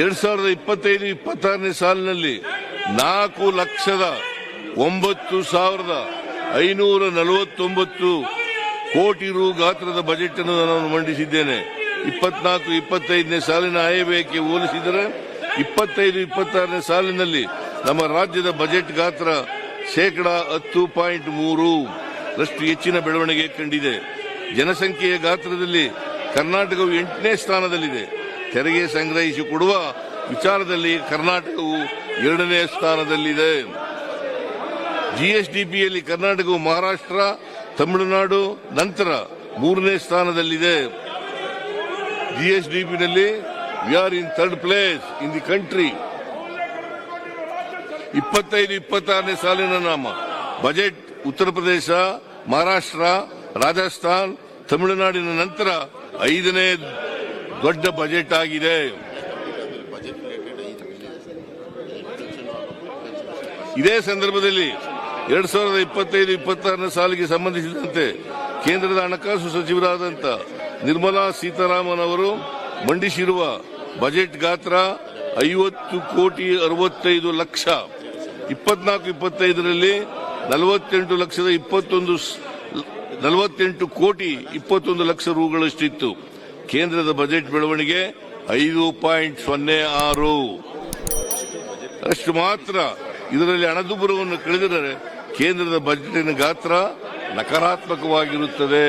ಎರಡ್ ಸಾವಿರದ ಇಪ್ಪತ್ತೈದು, ಇಪ್ಪತ್ತಾರನೇ ಸಾಲಿನಲ್ಲಿ ನಾಲ್ಕು ಲಕ್ಷದ ಒಂಬತ್ತು ಸಾವಿರದ ಐನೂರ ನಲವತ್ತೊಂಬತ್ತು ಕೋಟಿ ರು ಗಾತ್ರದ ಬಜೆಟ್ ಅನ್ನು ನಾನು ಮಂಡಿಸಿದ್ದೇನೆ. ಇಪ್ಪತ್ನಾಲ್ಕು, ಇಪ್ಪತ್ತೈದನೇ ಸಾಲಿನ ಆಯವ್ಯಯಕ್ಕೆ ಹೋಲಿಸಿದರೆ ಇಪ್ಪತ್ತೈದು, ಇಪ್ಪತ್ತಾರನೇ ಸಾಲಿನಲ್ಲಿ ನಮ್ಮ ರಾಜ್ಯದ ಬಜೆಟ್ ಗಾತ್ರ ಶೇಕಡ ಹತ್ತು ಪಾಯಿಂಟ್ ಮೂರು ರಷ್ಟು ಹೆಚ್ಚಿನ ಬೆಳವಣಿಗೆ ಕಂಡಿದೆ. ಜನಸಂಖ್ಯೆಯ ಗಾತ್ರದಲ್ಲಿ ಕರ್ನಾಟಕವು ಎಂಟನೇ ಸ್ಥಾನದಲ್ಲಿದೆ. ತೆರಿಗೆ ಸಂಗ್ರಹಿಸಿ ಕೊಡುವ ವಿಚಾರದಲ್ಲಿ ಕರ್ನಾಟಕವು ಎರಡನೇ ಸ್ಥಾನದಲ್ಲಿದೆ. ಜಿಎಸ್ಡಿಪಿಯಲ್ಲಿ ಕರ್ನಾಟಕವು ಮಹಾರಾಷ್ಟ್ರ, ತಮಿಳುನಾಡು, ನಂತರ ಮೂರನೇ ಸ್ಥಾನದಲ್ಲಿದೆ. ಜಿಎಸ್ಡಿಪಿನಲ್ಲಿ we are in third place in the country ಇಪ್ಪತ್ತೈದು, ಇಪ್ಪತ್ತಾರನೇ ಸಾಲಿನ ನಾಮ. ಬಜೆಟ್ ಉತ್ತರ ಪ್ರದೇಶ, ಮಹಾರಾಷ್ಟ್ರ, ರಾಜಸ್ಥಾನ್, ತಮಿಳುನಾಡಿನ ನಂತರ ಐದನೇ ದೊಡ್ಡ ಬಜೆಟ್ ಆಗಿದೆ. ಇದೇ ಸಂದರ್ಭದಲ್ಲಿ ಎರಡ್ ಸಾವಿರದ ಇಪ್ಪತ್ತೈದು, ಇಪ್ಪತ್ತಾರನೇ ಸಾಲಿಗೆ ಸಂಬಂಧಿಸಿದಂತೆ ಕೇಂದ್ರದ ಹಣಕಾಸು ಸಚಿವರಾದಂಥ ನಿರ್ಮಲಾ ಸೀತಾರಾಮನ್ ಅವರು ಮಂಡಿಸಿರುವ ಬಜೆಟ್ ಗಾತ್ರ ಐವತ್ತು ಕೋಟಿ ಅರವತ್ತೈದು ಲಕ್ಷ. ಇಪ್ಪತ್ನಾಲ್ಕು, ಇಪ್ಪತ್ತೈದರಲ್ಲಿ ನಲವತ್ತೆಂಟು ಲಕ್ಷದ ಇಪ್ಪತ್ತೊಂದು ನಲವತ್ತೆಂಟು ಕೋಟಿ ಇಪ್ಪತ್ತೊಂದು ಲಕ್ಷ ರೂಗಳಷ್ಟಿತ್ತು. ಕೇಂದ್ರದ ಬಜೆಟ್ ಬೆಳವಣಿಗೆ ಐದು ಪಾಯಿಂಟ್ ಸೊನ್ನೆ ಆರು. ಅಷ್ಟು ಮಾತ್ರ. ಇದರಲ್ಲಿ ಹಣದುಬ್ಬರವನ್ನು ಕಳೆದರೆ ಕೇಂದ್ರದ ಬಜೆಟಿನ ಗಾತ್ರ ನಕಾರಾತ್ಮಕವಾಗಿರುತ್ತದೆ.